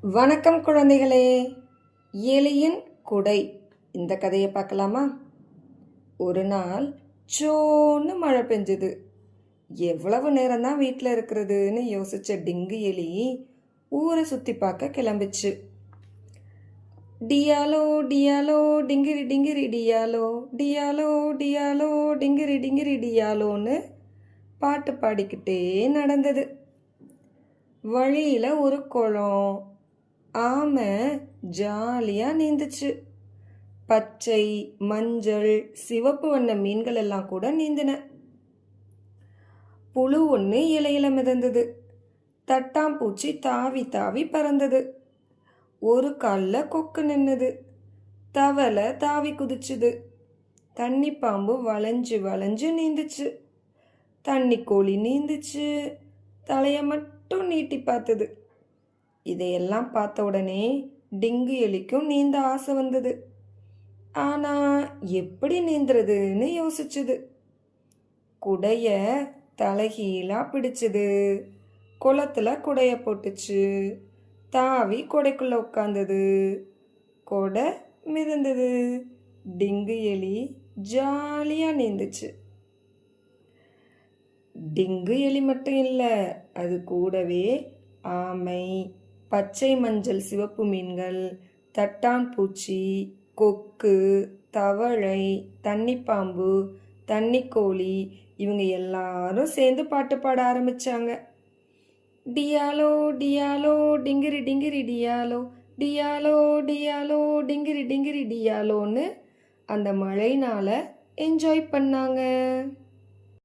வணக்கம் குழந்தைகளே. எலியின் குடை. இந்த கதையை பார்க்கலாமா? ஒரு நாள் சோன்னு மழை பெஞ்சுது. எவ்வளவு நேரம்தான் வீட்டில் இருக்கிறதுன்னு யோசிச்ச டிங்கு எலி ஊரை சுற்றி பார்க்க கிளம்பிச்சு. டியாலோ டியாலோ டிங்கிரி டிங்கிரி டியாலோ டியாலோ டியாலோ டிங்கிரி டிங்கிரி டியாலோன்னு பாட்டு பாடிக்கிட்டே நடந்தது. வழியில் ஒரு குளம் ஆமை ஜாலியாக நீந்துச்சு. பச்சை மஞ்சள் சிவப்பு வண்ண மீன்கள் எல்லாம் கூட நீந்தின. புழு ஒன்று இலையில மிதந்தது. தட்டாம்பூச்சி தாவி தாவி பறந்தது. ஒரு காலில் கொக்கு நின்னுது. தவளை தாவி குதிச்சுது. தண்ணி பாம்பு வளைஞ்சு வளைஞ்சு நீந்துச்சு. தண்ணி கோழி நீந்துச்சு. தலையை மட்டும் நீட்டி பார்த்தது. இதையெல்லாம் பார்த்த உடனே டிங்கு எலிக்கும் நீந்த ஆசை வந்தது. ஆனால் எப்படி நீந்துறதுன்னு யோசிச்சுது. குடைய தலைகீழாக பிடிச்சது. குளத்துல குடைய போட்டுச்சு. தாவி கொடைக்குள்ள உட்காந்தது கொடை மிதந்தது. டிங்கு எலி ஜாலியாக நீந்துச்சு. டிங்கு எலி மட்டும் இல்லை அது கூடவே ஆமை பச்சை மஞ்சள் சிவப்பு மீன்கள் தட்டான் பூச்சி கொக்கு தவளை தண்ணிப்பாம்பு தண்ணிக்கோழி இவங்க எல்லாரும் சேர்ந்து பாட்டு பாட ஆரம்பிச்சாங்க. டியாலோ டியாலோ டிங்கிரி டிங்கிரி டியாலோ டியாலோ டியாலோ டிங்கிரி டிங்கிரி டியாலோன்னு அந்த மழைனால என்ஜாய் பண்ணாங்க.